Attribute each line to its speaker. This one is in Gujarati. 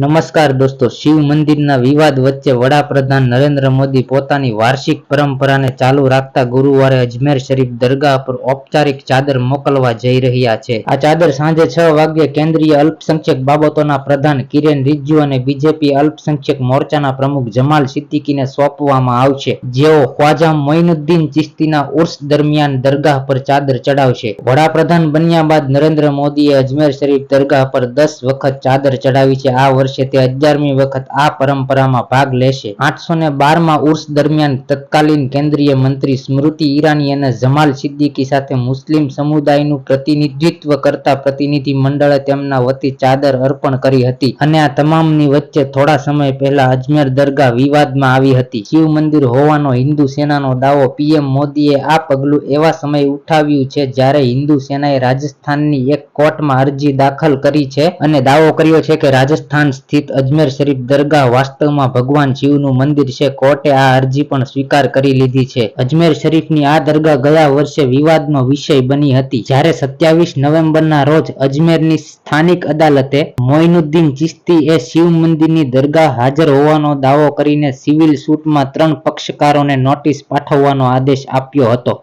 Speaker 1: નમસ્કાર દોસ્તો, શિવ મંદિરના વિવાદ વચ્ચે વડાપ્રધાન નરેન્દ્ર મોદી પોતાની વાર્ષિક પરંપરાને ચાલુ રાખતા ગુરુવારે અજમેર શરીફ દરગાહ પર ઔપચારિક ચાદર મોકલવા જઈ રહ્યા છે. આ ચાદર સાંજે છ વાગ્યે કેન્દ્રીય અલ્પસંખ્યક બાબતોના પ્રધાન કિરેન રિજ્જુ અને બીજેપી અલ્પસંખ્યક મોરચાના પ્રમુખ જમાલ સિદ્દીકીને સોંપવામાં આવશે. જેઓ ખ્વાજા મોઇનુદ્દીન ચિશ્તીના ઉર્સ દરમિયાન દરગાહ પર ચાદર ચડાવશે. વડાપ્રધાન બન્યા બાદ નરેન્દ્ર મોદીએ અજમેર શરીફ દરગાહ પર દસ વખત ચાદર ચડાવી છે. આ વર્ષે તે અગિયારમી વખત આ પરંપરામાં ભાગ લેશે. આઠસો ને બારમાં ઉર્સ દરમિયાન તત્કાલીન કેન્દ્રીય મંત્રી સ્મૃતિ ઈરાની અને જમાલ સિદ્દીકી સાથે મુસ્લિમ સમુદાયનું પ્રતિનિધિત્વ કરતા પ્રતિનિધિ મંડળે તેમના વતી ચાદર અર્પણ કરી હતી અને આ તમામની વચ્ચે થોડા સમય પહેલા અજમેર દરગાહ વિવાદમાં આવી હતી. શિવ મંદિર હોવાનો હિન્દુ સેનાનો દાવો પીએમ મોદીએ આ પગલું એવા સમયે ઉઠાવ્યું છે જ્યારે હિન્દુ સેનાએ રાજસ્થાનની એક કોર્ટમાં અરજી દાખલ કરી છે અને દાવો કર્યો છે કે રાજસ્થાન સ્થિત અજમેર શરીફ દરગાહ વાસ્તવમાં ભગવાન શિવનું મંદિર છે. કોર્ટે આ અરજી પણ સ્વીકાર કરી લીધી છે. અજમેર શરીફની આ દરગાહ ગયા વર્ષે વિવાદનો વિષય બની હતી. જ્યારે સત્યાવીસ નવેમ્બરના રોજ અજમેરની સ્થાનિક અદાલતે મોઇનુદ્દીન ચિશ્તી એ શિવ મંદિરની દરગાહ હાજર હોવાનો દાવો કરીને સિવિલ સૂટમાં ત્રણ પક્ષકારોને નોટિસ પાઠવવાનો આદેશ આપ્યો હતો.